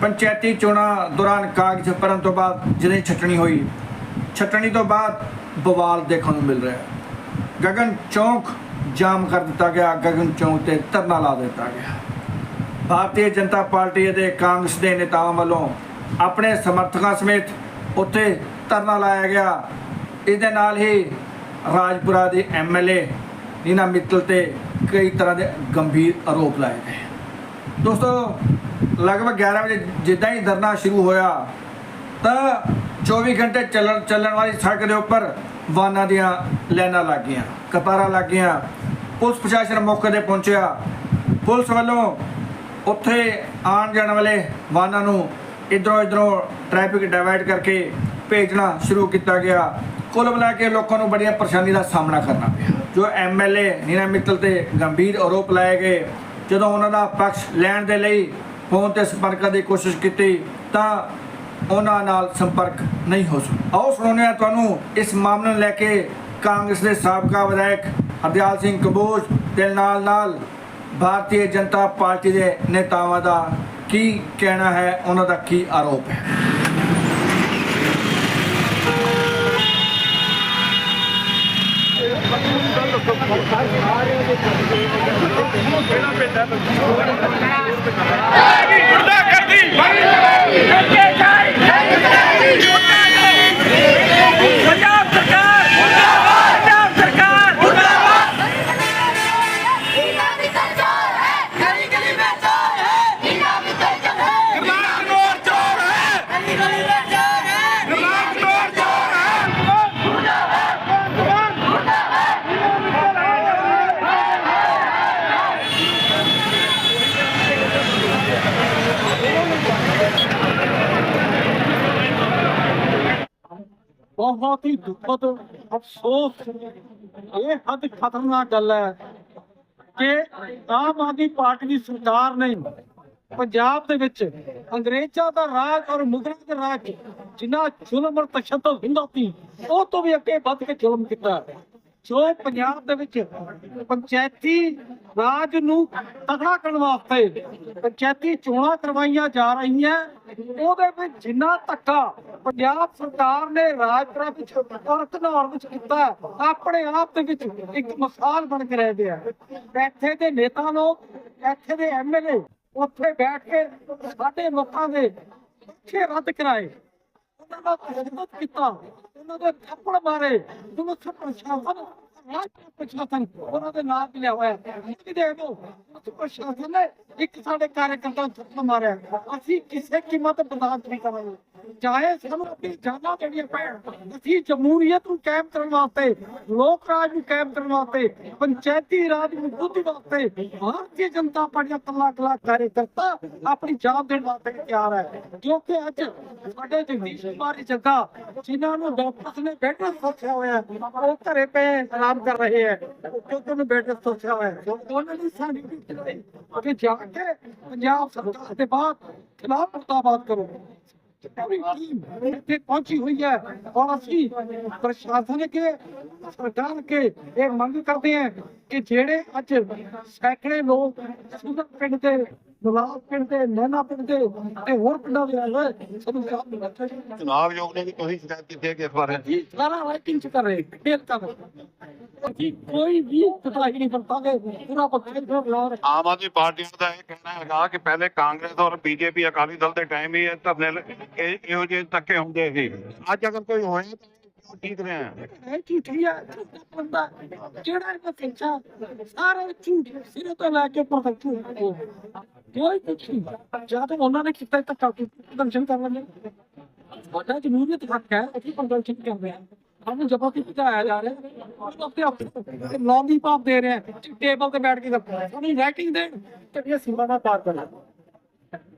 ਪੰਚਾਇਤੀ ਚੋਣਾਂ ਦੌਰਾਨ ਕਾਗਜ਼ ਭਰਨ ਤੋਂ ਬਾਅਦ ਜਿਹਨੇ ਛਟਣੀ ਹੋਈ, ਛਟਣੀ ਤੋਂ ਬਾਅਦ ਬਵਾਲ ਦੇਖਣ ਨੂੰ ਮਿਲ ਰਿਹਾ ਗਗਨ ਚੌਂਕ ਜਾਮ ਕਰ ਦਿੱਤਾ ਗਿਆ, ਗਗਨ ਚੌਂਕ ਤੇ ਧਰਨਾ ਲਾ ਦਿੱਤਾ ਗਿਆ। ਭਾਰਤੀ ਜਨਤਾ ਪਾਰਟੀ ਅਤੇ ਕਾਂਗਰਸ ਦੇ ਨੇਤਾਵਾਂ ਵੱਲੋਂ ਆਪਣੇ ਸਮਰਥਕਾਂ ਸਮੇਤ ਉੱਥੇ ਧਰਨਾ ਲਾਇਆ ਗਿਆ। ਇਹਦੇ ਨਾਲ ਹੀ ਰਾਜਪੁਰਾ ਦੇ ਐਮਐਲਏ ਨੀਨਾ ਮਿੱਤਲ ਤੇ ਕਈ ਤਰ੍ਹਾਂ ਦੇ ਗੰਭੀਰ ਆਰੋਪ ਲਾਏ ਗਏ। ਦੋਸਤੋ ਲਗਭਗ 11 ਵਜੇ ਜਿੱਦਾਂ ਹੀ ਧਰਨਾ ਸ਼ੁਰੂ ਹੋਇਆ, ਤਾਂ 24 ਘੰਟੇ ਚੱਲਣ ਚੱਲਣ ਵਾਲੀ ਸੜਕ ਦੇ ਉੱਪਰ ਵਾਹਨਾਂ ਦੀਆਂ ਲਾਈਨਾਂ ਲੱਗ ਗਈਆਂ, ਕਤਾਰਾਂ ਲੱਗ ਗਈਆਂ। ਪੁਲਿਸ ਪ੍ਰਸ਼ਾਸਨ ਮੌਕੇ ਤੇ ਪਹੁੰਚਿਆ। ਪੁਲਿਸ ਵੱਲੋਂ ਉੱਥੇ ਆਉਣ ਜਾਣ ਵਾਲੇ ਵਾਹਨਾਂ ਨੂੰ ਇਧਰੋਂ ਇਧਰੋਂ ਟ੍ਰੈਫਿਕ ਡਿਵਾਈਡ ਕਰਕੇ ਭੇਜਣਾ ਸ਼ੁਰੂ ਕੀਤਾ ਗਿਆ। ਕੁੱਲ ਮਿਲਾ ਕੇ ਲੋਕਾਂ ਨੂੰ ਬੜੀਆਂ ਪਰੇਸ਼ਾਨੀ ਦਾ ਸਾਹਮਣਾ ਕਰਨਾ ਪਿਆ। ਜੋ ਐਮਐਲਏ ਨੀਨਾ ਮਿੱਤਲ ਤੇ ਗੰਭੀਰ ਆਰੋਪ ਲਾਏ ਗਏ, ਜਦੋਂ ਉਹਨਾਂ ਦਾ ਪੱਖ ਲੈਣ ਦੇ ਲਈ ਫੋਨ ਤੇ ਸੰਪਰਕ ਦੀ ਕੋਸ਼ਿਸ਼ ਕੀਤੀ ਤਾਂ ਉਹਨਾਂ ਨਾਲ ਸੰਪਰਕ ਨਹੀਂ ਹੋ ਸਕਿਆ ਆਓ ਸੁਣਾਉਂਦੇ ਹਾਂ ਤੁਹਾਨੂੰ ਇਸ ਮਾਮਲੇ ਨੂੰ ਲੈ ਕੇ ਕਾਂਗਰਸ ਦੇ ਸਾਬਕਾ ਵਿਧਾਇਕ ਹਰਦਿਆਲ ਸਿੰਘ ਕੰਬੋਜ ਦੇ ਨਾਲ ਨਾਲ ਭਾਰਤੀ ਜਨਤਾ ਪਾਰਟੀ ਦੇ ਨੇਤਾਵਾਂ ਦਾ ਕੀ ਕਹਿਣਾ ਹੈ, ਉਹਨਾਂ ਦਾ ਕੀ ਆਰੋਪ ਹੈ? ਗੁੰਡਾ ਕਰਦੀ ਬਹੁਤ ਹੀ ਦੁਖਦ ਅਫਸੋਸ ਇਹ ਹੱਦ ਖਤਰਨਾਕ ਗੱਲ ਹੈ ਕਿ ਆਮ ਆਦਮੀ ਪਾਰਟੀ ਦੀ ਸਰਕਾਰ ਨੇ ਪੰਜਾਬ ਦੇ ਵਿੱਚ ਅੰਗਰੇਜ਼ਾਂ ਦਾ ਰਾਜ ਔਰ ਮੁਗਲਾਂ ਦਾ ਰਾਜ ਜਿੰਨਾ ਜ਼ੁਲਮ ਔਰ ਤਸ਼ੱਦਦ ਹੁੰਦਾ ਸੀ, ਉਹ ਤੋਂ ਵੀ ਅੱਗੇ ਵੱਧ ਕੇ ਜ਼ੁਲਮ ਕੀਤਾ। ਜੋ ਪੰਜਾਬ ਦੇ ਵਿੱਚ ਪੰਚਾਇਤੀ ਰਾਜ ਨੂੰ ਤਕੜਾ ਕਰਨ ਵਾਸਤੇ ਪੰਚਾਇਤੀ ਚੋਣਾਂ ਕਰਵਾਈਆਂ ਜਾ ਰਹੀਆਂ, ਉਹਦੇ ਵਿੱਚ ਜਿੰਨਾ ਧੱਕਾ ਪੰਜਾਬ ਸਰਕਾਰ ਨੇ ਰਾਜਪੁਰਾ ਵਿੱਚ ਔਰ ਵਿੱਚ ਕੀਤਾ, ਆਪਣੇ ਆਪ ਦੇ ਵਿੱਚ ਇੱਕ ਮਿਸਾਲ ਬਣ ਕੇ ਰਹਿ ਗਿਆ। ਇੱਥੇ ਦੇ ਨੇਤਾ ਲੋਕ, ਇੱਥੇ ਦੇ ਐਮਐਲਏ ਉੱਥੇ ਬੈਠ ਕੇ ਸਾਡੇ ਲੋਕਾਂ ਦੇ ਪੱਖੇ ਰੱਦ ਕਰਾਏ। ਉਹਨਾਂ ਦਾ ਤਸ਼ੱਦਦ ਕੀਤਾ। ਉਹਨਾਂ ਦੇ ਥੱਪੜ ਮਾਰੇ ਪੁਲਿਸ ਪ੍ਰਸ਼ਾਸਨ ਰਾਜ ਪ੍ਰਸ਼ਾਸਨ ਉਹਨਾਂ ਦੇ ਨਾਲ ਲਿਆ ਹੋਇਆ ਤੁਸੀਂ ਇਹ ਦੇ ਦੋ ਪ੍ਰਸ਼ਾਸਨ ਨੇ ਇੱਕ ਸਾਡੇ ਕਾਰਜਕਰਤਾ ਨੂੰ ਥੱਪੜ ਮਾਰਿਆ ਅਸੀਂ ਕਿਸੇ ਕੀਮਤ ਤੇ ਬਰਦਾਸ਼ਤ ਨਹੀਂ ਕਰਾਂਗੇ ਚਾਹੇ ਸਾਨੂੰ ਆਪਣੀ ਜਾਨਾਂ ਦੇਣੀਆਂ ਪੈਣ ਅਸੀਂ ਜਮਹੂਰੀਅਤ ਨੂੰ ਕਾਇਮ ਕਰਨ ਵਾਸਤੇ ਲੋਕ ਰਾਜ ਨੂੰ ਕਾਇਮ ਕਰਨ ਵਾਸਤੇ ਪੰਚਾਇਤੀ ਰਾਜ ਨੂੰ ਮਜ਼ਬੂਤੀ ਵਾਸਤੇ ਭਾਰਤੀ ਜਨਤਾ ਪਾਰਟੀ ਦਾ ਤਲਾ ਕਲਾ ਕਾਰਜਕਰਤਾ ਆਪਣੀ ਜਾਨ ਦੇਣ ਵਾਸਤੇ ਤਿਆਰ ਹੈ ਕਿਉਂਕਿ ਅੱਜ ਸਾਡੇ ਜਗਦੀਸ਼ ਕੁਮਾਰ ਜੱਗਾ ਜਿਨ੍ਹਾਂ ਨੂੰ ਡਾਕਟਰਸ ਨੇ ਬੈੱਡ ਸੋਚਿਆ ਹੋਇਆ ਹੈ, ਉਹ ਘਰੇ ਪਏ ਆਰਾਮ ਕਰ ਰਹੇ ਹੈ ਕਿਉਂਕਿ ਉਹਨੂੰ ਬੈੱਡ ਸੋਚਿਆ ਹੋਇਆ ਹੈ। ਉਹਨਾਂ ਦੀ ਸਾਡੀ ਡਿਊਟੀ ਹੈ ਕਿ ਜਾ ਕੇ ਪੰਜਾਬ ਸਰਕਾਰ ਦੇ ਬਾਅਦ ਖਿਲਾਫ ਮੁਰਦਾਬਾਦ ਕਰੋ ਪੂਰੀ ਟੀਮ ਇੱਥੇ ਪਹੁੰਚੀ ਹੋਈ ਹੈ। ਔਰ ਅਸੀਂ ਪ੍ਰਸ਼ਾਸਨ ਕੇ, ਸਰਕਾਰ ਕੇ ਇਹ ਮੰਗ ਕਰਦੇ ਹਾਂ ਕਿ ਜਿਹੜੇ ਅੱਜ ਸੈਂਕੜੇ ਲੋਕ ਸੁਦਰ ਪਿੰਡ ਦੇ ਨਵਾਬ ਪਿੰਡ ਦੇ ਨੈਣਾ ਪਿੰਡ ਦੇ ਤੇ ਹੋਰ ਪਿੰਡਾਂ ਦੇ ਆਏ ਸਾਨੂੰ ਸਾਥ ਮਿਲਣਾ ਚਾਹੀਦਾ ਚੁਣਾਵ ਆਯੋਗ ਨੇ ਵੀ ਕੋਈ ਸ਼ਿਕਾਇਤ ਕੀਤੀ ਹੈ ਕਿ ਇਸ ਬਾਰੇ। ਸਾਰਾ ਰਾਈਟਿੰਗ ਚ ਕਰ ਰਹੇ ਫੇਰ ਕਰ। ਜੀ ਕੋਈ ਵੀ ਕਟਾਈ ਨਹੀਂ ਵਰਤਾਂਗੇ ਪੂਰਾ ਪੱਕੇ ਫਿਰ ਲਾ ਰਹੇ ਆਮ ਆਦਮੀ ਪਾਰਟੀ ਦਾ ਇਹ ਕਹਿਣਾ ਹੈਗਾ ਕਿ ਪਹਿਲੇ ਕਾਂਗਰਸ ਔਰ ਬੀਜੇਪੀ ਅਕਾਲੀ ਦਲ ਦੇ ਟਾਈਮ ਹੀ ਇਹ ਧਰਨੇ ਇਹ- ਜਿਹੇ ਧੱਕੇ ਹੁੰਦੇ ਸੀ। ਅੱਜ ਅਗਰ ਕੋਈ ਹੋਏ ਤਾਂ ਠੀਕ ਰਿਹਾ ਇਹ ਝੂਠੀ ਹੈ ਝੂਠਾ ਬੰਦਾ ਜਿਹੜਾ ਇਹ ਸੱਚਾ ਸਾਰੇ ਝੂਠ ਸਿਰੇ ਤੋਂ ਲੈ ਕੇ ਉੱਪਰ ਕੋਈ ਕੁਛ ਜਾਂ ਤਾਂ ਉਹਨਾਂ ਨੇ ਕੀਤਾ, ਤਾਂ ਕਾਫੀ ਪ੍ਰਦਰਸ਼ਨ ਕਰ ਲੈਂਦੇ। ਵੱਡਾ ਜਮਹੂਰੀਅਤ ਹੱਕ ਹੈ, ਅਸੀਂ ਪ੍ਰਦਰਸ਼ਨ ਕਰ ਰਹੇ ਹਾਂ। ਸਾਨੂੰ ਜ਼ਬਰਦਸਤੀ ਬਿਠਾਇਆ ਜਾ ਰਿਹਾ। ਹੈ ਉਹ ਆਪਣੇ ਆਪ ਲੌਂਗੀ ਪਾਪ ਦੇ ਰਹੇ ਹੈ। ਟੇਬਲ ਤੇ ਬੈਠ ਕੇ ਸਾਨੂੰ ਰਾਈਟਿੰਗ ਦੇ ਕਿਹੜੀਆਂ ਸੀਮਾ ਦਾ ਪਾਰ ਕਰਨਾ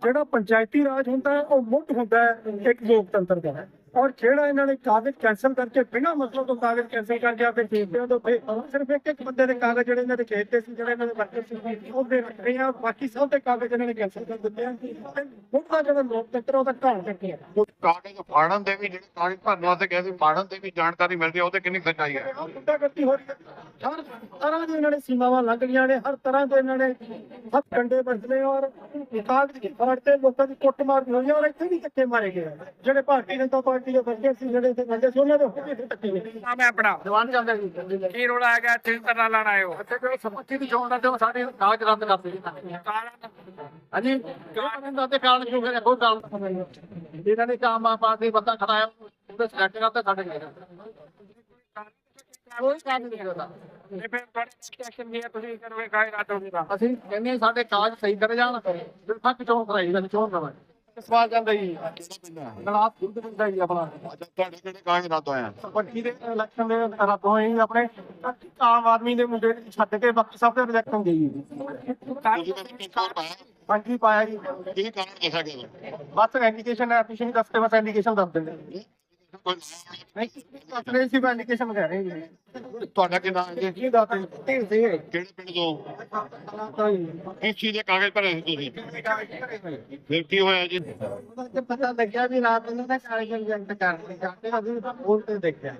ਜਿਹੜਾ ਪੰਚਾਇਤੀ ਰਾਜ ਹੁੰਦਾ ਹੈ, ਉਹ ਮੁੱਢ ਹੁੰਦਾ ਹੈ, ਇੱਕ ਲੋਕਤੰਤਰ ਦਾ। ਔਰ ਜਿਹੜਾ ਇਹਨਾਂ ਨੇ ਕਾਗਜ਼ ਕੈਂਸਲ ਕਰਕੇ ਬਿਨਾਂ ਮਤਲਬ ਤੋਂ ਕਾਗਜ਼ ਕੈਂਸਲ ਕਰਕੇ ਆਪੇ ਭੇਜਦੇ ਉਹਦੇ ਉੱਤੇ ਸਿਰਫ ਇੱਕ ਇੱਕ ਬੰਦੇ ਦੇ ਕਾਗਜ਼ ਜਿਹੜੇ ਇਹਨਾਂ ਦੇ ਖੇਤੇ ਸੀ ਜਿਹੜੇ ਇਹਨਾਂ ਦੇ ਵਰਕਰ ਸੀ ਉਹ ਦੇ ਰੱਖੇ ਆ ਬਾਕੀ ਸਭ ਦੇ ਕਾਗਜ਼ ਇਹਨਾਂ ਨੇ ਕੈਂਸਲ ਕਰ ਦਿੱਤੇ ਆ। ਤੇ ਦਾ ਜਿਹੜਾ ਲੋਕਤੰਤਰ ਉਹਦਾ ਘਾਣ ਕਰਕੇ ਆ? ਕਾਗਜ਼ ਫਾੜਨ ਦੇ ਵੀ ਜਿਹੜੇ ਕਾਗਜ਼ ਭਰਨ ਵਾਸਤੇ ਗਏ ਸੀ ਫਾੜਨ ਦੇ ਵੀ ਜਾਣਕਾਰੀ ਮਿਲਦੀ ਉਹਦੇ ਕਿੰਨੀ ਸੱਚਾਈ ਹੈ। ਗੁੰਡਾਗਰਦੀ ਹੋ ਰਹੀ ਹੈ। ਹਰ ਤਰ੍ਹਾਂ ਦੀ ਇਹਨਾਂ ਨੇ ਸੀਮਾਵਾਂ ਲੰਘ ਲਈਆਂ ਨੇ ਹਰ ਤਰ੍ਹਾਂ ਦੇ ਇਹਨਾਂ ਨੇ ਹੱਥ ਕੰਡੇ ਵਰਤਨੇ ਔਰ ਕਾਗਜ਼ ਦੀ ਫਾੜ ਤੇ ਲੋਕਾਂ ਦੀ ਕੁੱਟਮਾਰ ਹੋਈ ਔਰ ਇੱਥੇ ਵੀ ਧੱਕੇ ਮਾਰੇ ਗਏ। ਜਿਹੜੇ ਭਾਰਤੀ ਜਨਤਾ ਪਾਰਟੀ ਦੇ ਵਰਕਰ ਸੀ ਜਿਹੜੇ ਇੱਥੇ ਰਹਿੰਦੇ ਸੀ ਉਹਨਾਂ ਦੇ ਹੁਣੇ ਵੀ ਧੱਕੇ ਗਏ ਨਾਮ ਹੈ ਆਪਣਾ। ਜਵਾਨ ਚੱਲਦਾ ਸੀ। ਕੀ ਰੋਲ ਹੈਗਾ ਇੱਥੇ ਧਰਨਾ ਲਾਣ ਆਏ ਹੋ। ਇੱਥੇ ਕੋਈ ਸਮੱਤੀ ਦੀ ਚੋਣ ਦਾ ਤੇ ਉਹ ਸਾਡੇ ਕਾਗਜ਼ ਰੱਦ ਕਰ ਦਿੱਤੇ ਹਾਂਜੀ ਕਾਰਨ? ਦਾ ਤੇ ਕਾਰਨ ਕਿਉਂ ਕਰਿਆ ਕੋਈ ਕਾਰਨ ਨਹੀਂ। ਇਹਨਾਂ ਨੇ ਕੰਮ ਆ ਪਾਰਟੀ ਬੰਦਾ ਖੜਾਇਆ ਉਹਦੇ ਸਿਲੈਕਟ ਕਰਤਾ ਸਾਡੇ ਗਏ ਕੋਈ ਕਾਰਨ ਨਹੀਂ ਕਰਦਾ ਤੇ ਫਿਰ ਤੁਹਾਡੇ ਐਕਸ਼ਨ ਕੀ ਹੈ? ਤੁਸੀਂ ਕਰੋਗੇ ਕਾਇ ਰਾਤ ਤਾਂ ਅਸੀਂ ਕਹਿੰਦੇ ਸਾਡੇ ਕਾਗਜ਼ ਸਹੀ ਕਰੇ ਜਾਣ ਫਿਰ ਤੱਕ ਚੋਣ ਕਰਾਈ ਚੋਣ ਕਰਾਈ ਸਵਾਲ ਜਾਂਦਾ ਜੀ। ਗਲਾਸ ਦੁੱਧ ਦਿੰਦਾ ਜੀ ਆਪਣਾ। ਅੱਛਾ ਤੁਹਾਡੇ ਕਿਹੜੇ ਕਾਗਜ਼ ਰੱਦ ਹੋਏ ਆ? ਸਰਪੰਚੀ ਦੇ ਇਲੈਕਸ਼ਨ ਦੇ ਰੱਦ ਹੋਏ ਜੀ ਆਪਣੇ। ਆਮ ਆਦਮੀ ਦੇ ਮੁੰਡੇ ਛੱਡ ਕੇ ਬਾਕੀ ਸਭ ਦੇ ਰਿਜੈਕਟ ਜੀ। ਪਾਇਆ? ਹਾਂਜੀ ਪਾਇਆ ਜੀ। ਕੀ ਕਾਰਨ ਦੱਸਿਆ ਗਿਆ ਬਸ ਹੈ ਪਿਛੇ ਦੱਸਦੇ ਬਸ ਐਂਡੀਕੇਸ਼ਨ ਦੱਸ ਦਿੰਦੇ। ਰਹੇ ਸੀ ਐਂਡੀਕੇਸ਼ਨ ਕਰ ਰਹੇ ਜੀ ਤੁਹਾਡਾ ਕੀ ਨਾਮ ਹੈ ਕੀ ਦੱਸ ਰਹੇ ਸੀ। ਕਿਹੜੇ ਪਿੰਡ ਤੋਂ? ਚੀਜ਼ ਦੇ ਕਾਗਜ਼ ਭਰੇ ਸੀ ਤੁਸੀਂ? ਫਿਰ ਕੀ ਹੋਇਆ ਜੀ? ਤੇ ਪਤਾ ਲੱਗਿਆ ਵੀ ਰਾਤ ਨੂੰ ਨਾ ਕਾਗਜ਼ ਰਿਜੈਕਟ ਕਰਦੇ ਜਾਂਦੇ ਅਸੀਂ ਬੋਲ ਤੇ ਦੇਖਿਆ।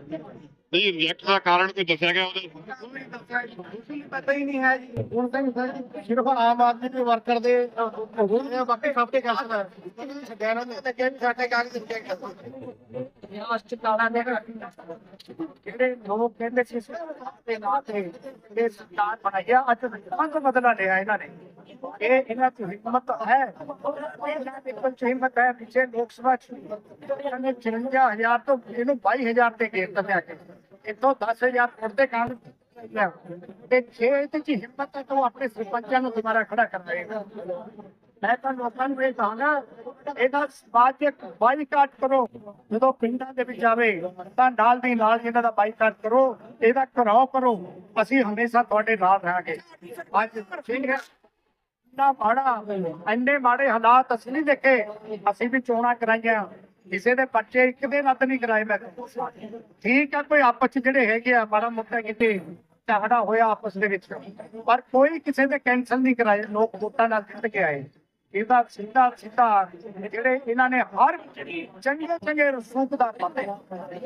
ਨਹੀਂ ਰਿਜੈਕਟ ਦਾ ਕਾਰਨ ਕੋਈ ਦੱਸਿਆ ਗਿਆ ਉਹਦੇ? ਕੋਈ ਜੀ, ਪਤਾ ਹੀ ਨਹੀਂ ਹੈ ਜੀ। ਹੁਣ ਤਾਂ ਸਰ ਸਿਰਫ ਆਮ ਆਦਮੀ ਦੇ ਵਰਕਰ ਦੇ ਬਾਕੀ ਸਭ ਤੇ ਕੈਂਸਲ ਹੈ। ਗੈਰਾਂ ਦੇ ਤਾਂ ਕਹਿੰਦੇ ਸਾਡੇ ਕਾਗਜ਼ ਰਿਜੈਕਟ ਕਰ। ਹਸਪਤਾਲਾਂ ਦੇ ਜਿਹੜੇ ਲੋਕ ਕਹਿੰਦੇ ਸੀ ਤੇ ਨਾ ਇਹ ਸਰਕਾਰ ਬਣਾਇਆ ਅੱਜ ਬੰਦ ਬਦਲਾ ਲਿਆ ਇਹਨਾਂ ਨੇ ਇਹ ਇਹਨਾਂ ਦੀ ਹਿੰਮਤ ਹੈ ਇਹਨਾਂ ਦੀ ਕੁਝ ਹਿੰਮਤ ਹੈ ਪਿੱਛੇ ਲੋਕ ਸਭਾ ਚ ਇਹਨਾਂ ਨੇ 54000 ਤੋਂ ਇਹਨੂੰ 22000 ਤੇ ਗੇਰ ਦਿੱਤਾ ਕੇ ਇਤੋਂ 10000 ਵੋਟ ਦੇ ਕੰਮ ਤੇ ਜੇ ਇਹਦੇ ਚ ਹਿੰਮਤ ਹੈ ਤਾਂ ਉਹ ਆਪਣੇ ਸਰਪੰਚਾਂ ਨੂੰ ਦੁਬਾਰਾ ਖੜਾ ਕਰ ਦੇਗਾ ਮੈਂ ਤਾਂ ਲੋਕਾਂ ਨੂੰ ਇਹ ਕਹਾਂਗਾ, ਇਹਦਾ ਸਮਾਜਿਕ ਬਾਈਕਾਟ ਕਰੋ। ਜਦੋਂ ਪਿੰਡਾਂ ਦੇ ਵਿੱਚ ਆਵੇ, ਤਾਂ ਨਾਲ ਦੀ ਨਾਲ ਇਹਨਾਂ ਦਾ ਬਾਈਕਾਟ ਕਰੋ, ਇਹਦਾ ਘਰਾਓ ਕਰੋ। ਅਸੀਂ ਹਮੇਸ਼ਾ ਤੁਹਾਡੇ ਨਾਲ ਰਹਾਂਗੇ। ਅੱਜ ਠੀਕ ਹੈ। ਇੰਨਾ ਮਾੜਾ, ਇੰਨੇ ਮਾੜੇ ਹਾਲਾਤ ਅਸੀਂ ਨਹੀਂ ਦੇਖੇ। ਅਸੀਂ ਵੀ ਚੋਣਾਂ ਕਰਾਈਆਂ। ਕਿਸੇ ਦੇ ਬੱਚੇ ਇੱਕ ਦੇ ਰੱਦ ਨਹੀਂ ਕਰਾਏ ਮੈਂ। ਠੀਕ ਆ ਕੋਈ ਆਪਸ ਚ ਜਿਹੜੇ ਹੈਗੇ ਆ, ਮਾੜਾ ਮੋਟਾ ਕਿਤੇ ਝਗੜਾ ਹੋਇਆ ਆਪਸ ਦੇ ਵਿੱਚ। ਪਰ ਕੋਈ ਕਿਸੇ ਦੇ ਕੈਂਸਲ ਨਹੀਂ ਕਰਾਏ। ਲੋਕ ਵੋਟਾਂ ਨਾਲ ਜਿੱਤ ਕੇ ਆਏ। ਇਹਦਾ ਸਿੱਧਾ ਸਿੱਧਾ ਜਿਹੜੇ ਇਹਨਾਂ ਨੇ ਹਰ ਚੰਗੇ ਚੰਗੇ ਰਸੂਖਦਾਰ ਬੰਦੇ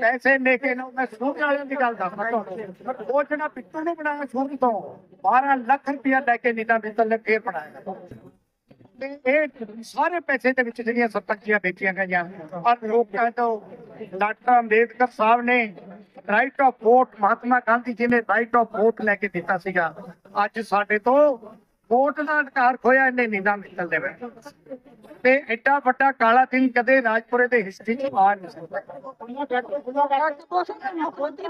ਪੈਸੇ ਲੈ ਕੇ ਨਾ ਮੈਂ ਸੂਖ ਵਾਲਿਆਂ ਦੀ ਗੱਲ ਦੱਸਦਾ ਤੁਹਾਨੂੰ। ਉਹ ਜਿਹੜਾ ਪਿੱਤੂ ਨੇ ਬਣਾਇਆ ਸੂਖ ਤੋਂ। 12 ਲੱਖ ਰੁਪਇਆ ਲੈ ਕੇ ਨੀਤਾ ਮਿੱਤਲ ਨੇ ਫੇਰ ਬਣਾਇਆ। ਤੇ ਇਹ ਸਾਰੇ ਪੈਸੇ ਦੇ ਵਿੱਚ ਜਿਹੜੀਆਂ ਸਰਪੰਚੀਆਂ ਵੇਚੀਆਂ ਗਈਆਂ। ਔਰ ਲੋਕਾਂ ਤੋਂ ਡਾਕਟਰ ਅੰਬੇਦਕਰ ਸਾਹਿਬ ਨੇ right of vote Mahatma Gandhi ji ਨੇ ਰਾਈਟ ਆਫ ਵੋਟ ਲੈ ਕੇ ਦਿੱਤਾ ਸੀਗਾ। ਅੱਜ ਸਾਡੇ ਤੋਂ ਵੋਟ ਦਾ ਅਧਿਕਾਰ ਖੋਇਆ ਇਹਨੇ ਨੀਂਦਾ ਮਿੱਤਲ ਦੇ ਵਿੱਚ। ਤੇ ਐਡਾ ਵੱਡਾ ਕਾਲਾ ਦਿਨ ਕਦੇ ਰਾਜਪੁਰੇ ਦੇ ਹਿਸਟਰੀ ਚ ਆ ਨਹੀਂ ਸਕਦਾ।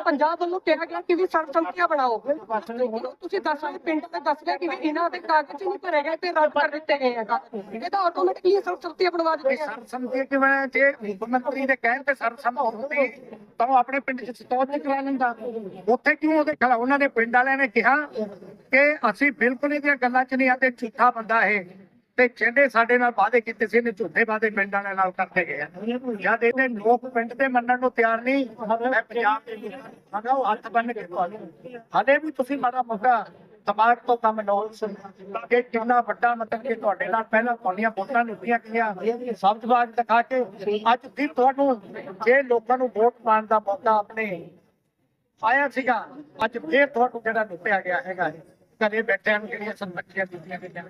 ਪੰਜਾਬ ਵੱਲੋਂ ਕਿਹਾ ਗਿਆ ਕਿ ਵੀ ਸਰਸੰਖਿਆ ਬਣਾਓ। ਤੁਸੀਂ ਦੱਸ ਰਹੇ ਪਿੰਡ ਤੇ ਦੱਸ ਰਹੇ ਕਿ ਵੀ ਇਹਨਾਂ ਦੇ ਕਾਗਜ਼ ਨਹੀਂ ਭਰੇ ਗਏ ਤੇ ਰੱਦ ਕਰ ਦਿੱਤੇ ਗਏ ਆ। ਇਹ ਤਾਂ ਆਟੋਮੈਟਿਕਲੀ ਸਰਸੰਖਿਆ ਬਣਵਾ ਦਿੱਤੇ ਸਰਸੰਮਤੀ ਕਿਵੇਂ ਜੇ ਮੁੱਖ ਮੰਤਰੀ ਦੇ ਕਹਿਣ ਤੇ ਸਰਸੰਮਤ ਹੁੰਦੀ ਤਾਂ ਆਪਣੇ ਪਿੰਡ ਚ ਸਤੌਜ ਨਹੀਂ ਕਰਾ ਲੈਂਦਾ। ਉੱਥੇ ਕਿਉਂ ਉਹਦੇ ਖਿਲਾਫ? ਉਹਨਾਂ ਦੇ ਪਿੰਡ ਵਾਲਿਆਂ ਨੇ ਕਿਹਾ ਕਿ ਅਸੀਂ ਬਿਲਕੁਲ ਇਹਦੀਆਂ ਗੱਲਾਂ ਚ ਨਹੀਂ ਆਤੇ ਝੂਠਾ ਬੰਦਾ ਇਹ। ਤੇ ਜਿਹੜੇ ਸਾਡੇ ਨਾਲ ਵਾਅਦੇ ਕੀਤੇ ਸੀ, ਇਹਨੇ ਝੂਠੇ ਵਾਅਦੇ ਪਿੰਡ ਵਾਲਿਆਂ ਨਾਲ ਕਰਕੇ ਗਏ ਜਦ ਇਹਦੇ ਲੋਕ ਪਿੰਡ ਦੇ ਮੰਨਣ ਨੂੰ ਤਿਆਰ ਨਹੀਂ, ਮੈਂ ਪੰਜਾਬ ਦੇ ਲੋਕਾਂ ਉਹ ਹੱਥ ਬੰਨ ਕੇ ਤੁਹਾਨੂੰ ਹਲੇ ਵੀ ਤੁਸੀਂ ਮਾੜਾ ਮੋਟਾ ਦਿਮਾਗ ਤੋਂ ਕੰਮ ਲਓ ਕਿ ਕਿੰਨਾ ਵੱਡਾ ਮਤਲਬ ਕਿ ਤੁਹਾਡੇ ਨਾਲ ਪਹਿਲਾਂ ਤੁਹਾਡੀਆਂ ਵੋਟਾਂ ਲਿੱਤੀਆਂ ਗਈਆਂ ਸ਼ਬਦਬਾਜ਼ ਦਿਖਾ ਕੇ ਅੱਜ ਵੀ ਤੁਹਾਨੂੰ ਜੇ ਲੋਕਾਂ ਨੂੰ ਵੋਟ ਪਾਉਣ ਦਾ ਮੌਕਾ ਆਪਣੇ ਆਇਆ ਸੀਗਾ, ਅੱਜ ਫੇਰ ਤੁਹਾਨੂੰ ਜਿਹੜਾ ਲੁੱਟਿਆ ਗਿਆ ਹੈਗਾ ਘਰੇ ਬੈਠਿਆਂ ਨੂੰ ਜਿਹੜੀਆਂ ਸੰਪਤੀਆਂ ਦਿੱਤੀਆਂ ਗਈਆਂ।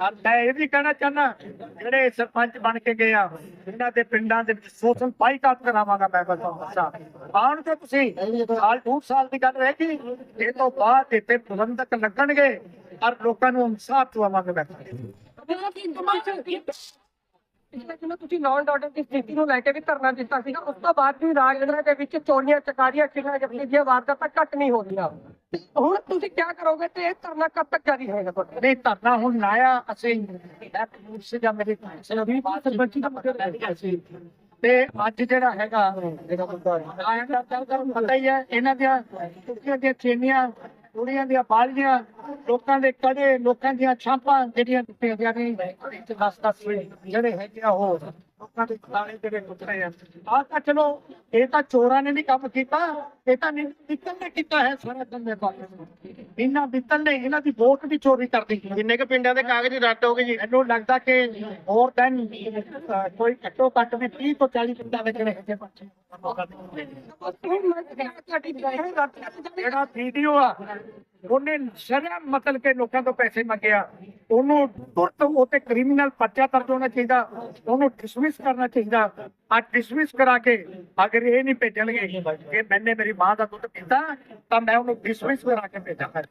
ਮੈਂ ਇਹ ਵੀ ਕਹਿਣਾ ਚਾਹੁੰਦਾ, ਜਿਹੜੇ ਸਰਪੰਚ ਬਣ ਕੇ ਗਏ ਆ, ਇਹਨਾਂ ਦੇ ਪਿੰਡਾਂ ਦੇ ਵਿੱਚ ਸੋਸ਼ਲ ਬਾਈਕਾਟ ਕਰਾਵਾਂਗਾ ਮੈਂ ਬਸ ਆਉਣ ਤੇ ਤੁਸੀਂ ਸਾਲ ਡੂਢ ਸਾਲ ਦੀ ਗੱਲ ਰਹਿ ਗਈ ਇਹ ਤੋਂ ਬਾਅਦ ਇੱਥੇ ਪ੍ਰਬੰਧਕ ਲੱਗਣਗੇ ਔਰ ਲੋਕਾਂ ਨੂੰ ਇਨਸਾਫ ਦਵਾਵਾਂਗੇ ਮੈਂ। ਪਿਛਲੇ ਦਿਨੋਂ ਤੁਸੀਂ ਐਂਡ ਆਰਡਰ ਦੀ ਸਥਿਤੀ ਨੂੰ ਲੈ ਕੇ ਵੀ ਧਰਨਾ ਦਿੱਤਾ ਸੀਗਾ ਉਸ ਤੋਂ ਬਾਅਦ ਵੀ ਰਾਜਨਗਰ ਦੇ ਵਿੱਚ ਚੋਰੀਆਂ ਚਕਾਰੀਆਂ ਕਿੰਨਾ ਜਪਤੀ ਦੀਆਂ ਵਾਰਦਾਤਾਂ ਘੱਟ ਨਹੀਂ ਹੋ ਰਹੀਆਂ ਹੁਣ ਤੁਸੀਂ ਕੀ ਕਰੋਗੇ ਤੇ ਇਹ ਧਰਨਾ ਕਦ ਤੱਕ ਜਾਰੀ ਰਹੇਗਾ ਤੁਹਾਡਾ? ਨਹੀਂ ਧਰਨਾ ਹੁਣ ਲਾਇਆ ਅਸੀਂ ਮੈਂ ਸੀਗਾ ਮੇਰੇ ਸਰਪੰਚੀ ਦਾ ਮਤਲਬ ਸੀ। ਤੇ ਅੱਜ ਜਿਹੜਾ ਹੈਗਾ ਜਿਹੜਾ ਮੁੱਦਾ ਆਇਆ ਦਾ ਪਤਾ ਹੀ ਹੈ ਇਹਨਾਂ ਦੀਆਂ ਕੁੜੀਆਂ ਦੀਆਂ ਚੇਨੀਆਂ ਕੁੜੀਆਂ ਦੀਆਂ ਬਾਲੀਆਂ, ਲੋਕਾਂ ਦੇ ਕੜੇ, ਲੋਕਾਂ ਦੀਆਂ ਛਾਪਾਂ ਜਿਹੜੀਆਂ ਦਿੱਤੀਆਂ ਗਿਆ ਨੇ ਦਸ ਦਸ ਜਿਹੜੇ ਹੈਗੇ ਆ ਉਹ, ਲੋਕਾਂ ਦੇ ਖਾਣੇ ਜਿਹੜੇ ਟੁੱਟ ਰਹੇ ਆ। ਆਹ ਤਾਂ ਚਲੋ, ਇਹ ਤਾਂ ਚੋਰਾਂ ਨੇ ਨਹੀਂ ਕੰਮ ਕੀਤਾ, ਇਹ ਤਾਂ ਨਿੱਤਲ ਨੇ ਕੀਤਾ ਹੈ ਸਾਰਾ ਦੰਦੇ ਪਾਸੇ ਇਹਨਾਂ ਬਿੱਤਲ ਨੇ ਇਹਨਾਂ ਦੀ ਵੋਟ ਦੀ ਚੋਰੀ ਕਰ ਦਿੱਤੀ। ਕਿੰਨੇ ਕੁ ਪਿੰਡਾਂ ਦੇ ਕਾਗਜ਼ ਰੱਦ ਹੋ ਗਏ ਜੀ। ਮੈਨੂੰ ਲੱਗਦਾ ਕਿ ਹੋਰ ਦੈਨ ਕੋਈ ਘੱਟੋ ਘੱਟ ਵੀ 30 ਤੋਂ 40 ਪਿੰਡਾਂ ਵਿੱਚ ਜਿਹੜੇ ਹੈਗੇ ਬੱਚੇ ਜਿਹੜਾ ਵੀਡੀਓ ਆ ਉਹਨੇ ਸ਼ਰਮ ਮਤਲਬ ਕੇ ਲੋਕਾਂ ਤੋਂ ਪੈਸੇ ਮੰਗਿਆ। ਉਹਨੂੰ ਤੁਰਤ ਉਹ ਤੇ ਕ੍ਰਿਮੀਨਲ ਪਰਚਾ ਦਰਜ ਹੋਣਾ ਚਾਹੀਦਾ। ਉਹਨੂੰ ਡਿਸਮਿਸ ਕਰਨਾ ਚਾਹੀਦਾ। ਆ ਡਿਸਮਿਸ ਕਰਾ ਕੇ ਅਗਰ ਇਹ ਨਹੀਂ ਭੇਜਣਗੇ ਕਿ ਮੈਨੇ ਮੇਰੀ ਮਾਂ ਦਾ ਦੁੱਧ ਪੀਤਾ, ਤਾਂ ਮੈਂ ਉਹਨੂੰ ਡਿਸਮਿਸ ਕਰਾ ਕੇ ਭੇਜਾਂਗਾ।